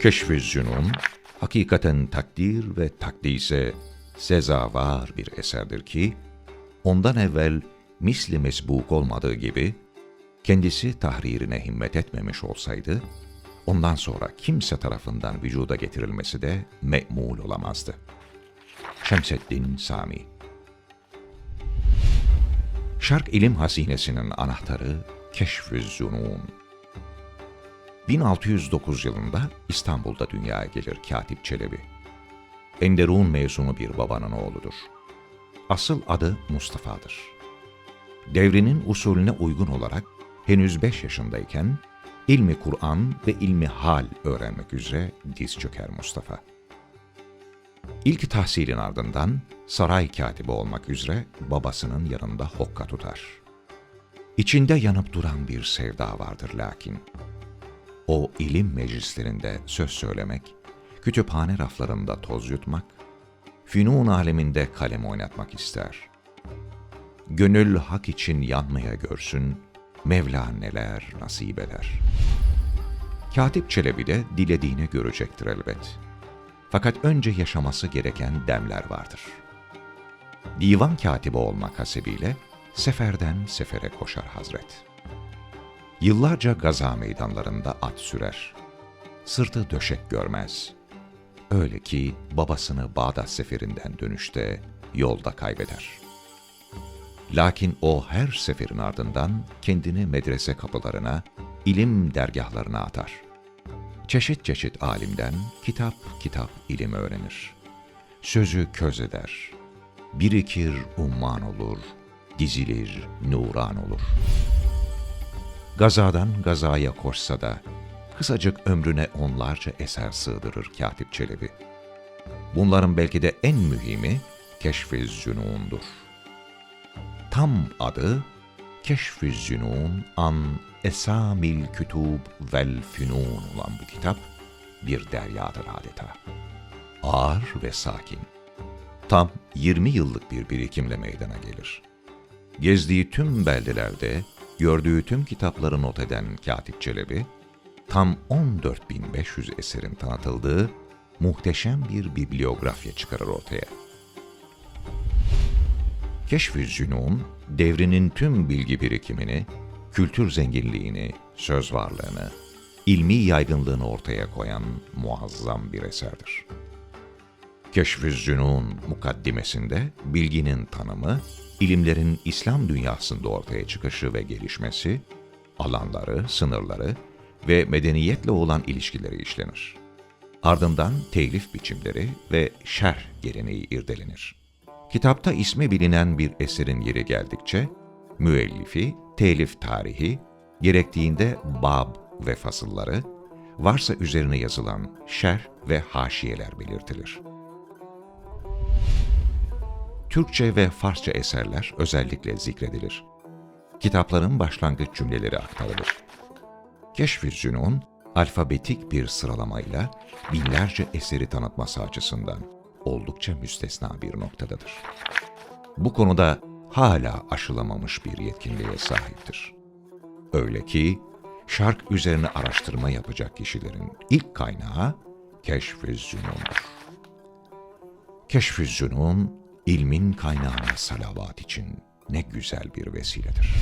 Keşf-i Zünun, hakikaten takdir ve takdise sezavar bir eserdir ki, ondan evvel misli mesbuk olmadığı gibi, kendisi tahririne himmet etmemiş olsaydı, ondan sonra kimse tarafından vücuda getirilmesi de me'mul olamazdı. Şemseddin Sami Şark ilim hazinesinin anahtarı Keşf-ü Zunun. 1609 yılında İstanbul'da dünyaya gelir Katip Çelebi. Enderun mezunu bir babanın oğludur. Asıl adı Mustafa'dır. Devrinin usulüne uygun olarak henüz 5 yaşındayken ilmi Kur'an ve ilmi hal öğrenmek üzere diz çöker Mustafa. İlk tahsilin ardından saray katibi olmak üzere babasının yanında hokka tutar. İçinde yanıp duran bir sevda vardır lakin. O ilim meclislerinde söz söylemek, kütüphane raflarında toz yutmak, fünun aleminde kalem oynatmak ister. Gönül hak için yanmaya görsün, Mevla neler nasip eder. Katip Çelebi de dilediğini görecektir elbet. Fakat önce yaşaması gereken demler vardır. Divan katibi olmak hasebiyle seferden sefere koşar Hazret. Yıllarca gaza meydanlarında at sürer. Sırtı döşek görmez. Öyle ki babasını Bağdat seferinden dönüşte yolda kaybeder. Lakin o her seferin ardından kendini medrese kapılarına, ilim dergahlarına atar. Çeşit çeşit alimden kitap kitap ilim öğrenir. Sözü köz eder. Birikir umman olur, dizilir nuran olur. Gazadan gazaya koşsa da, kısacık ömrüne onlarca eser sığdırır Katip Çelebi. Bunların belki de en mühimi Keşf-i Zünun'dur. Tam adı Keşf-i Zünun an Esamil Kütub vel Fünun olan bu kitap bir deryadır adeta. Ağır ve sakin. Tam 20 yıllık bir birikimle meydana gelir. Gezdiği tüm beldelerde, gördüğü tüm kitapları not eden Katip Çelebi, tam 14.500 eserin tanıtıldığı muhteşem bir bibliografya çıkarır ortaya. Keşf-i Zünun, devrinin tüm bilgi birikimini, kültür zenginliğini, söz varlığını, ilmi yaygınlığını ortaya koyan muazzam bir eserdir. Keşf-i Zünun mukaddimesinde bilginin tanımı, ilimlerin İslam dünyasında ortaya çıkışı ve gelişmesi, alanları, sınırları ve medeniyetle olan ilişkileri işlenir. Ardından telif biçimleri ve şerh geleneği irdelenir. Kitapta ismi bilinen bir eserin yeri geldikçe, müellifi, telif tarihi, gerektiğinde bab ve fasılları, varsa üzerine yazılan şerh ve haşiyeler belirtilir. Türkçe ve Farsça eserler özellikle zikredilir. Kitapların başlangıç cümleleri aktarılır. Keşf-i Zünun, alfabetik bir sıralamayla binlerce eseri tanıtması açısından oldukça müstesna bir noktadadır. Bu konuda hala aşılamamış bir yetkinliğe sahiptir. Öyle ki şark üzerine araştırma yapacak kişilerin ilk kaynağı Keşf-i Zünun'dur. Keşf-i Zünun, ilmin kaynağına salavat için ne güzel bir vesiledir.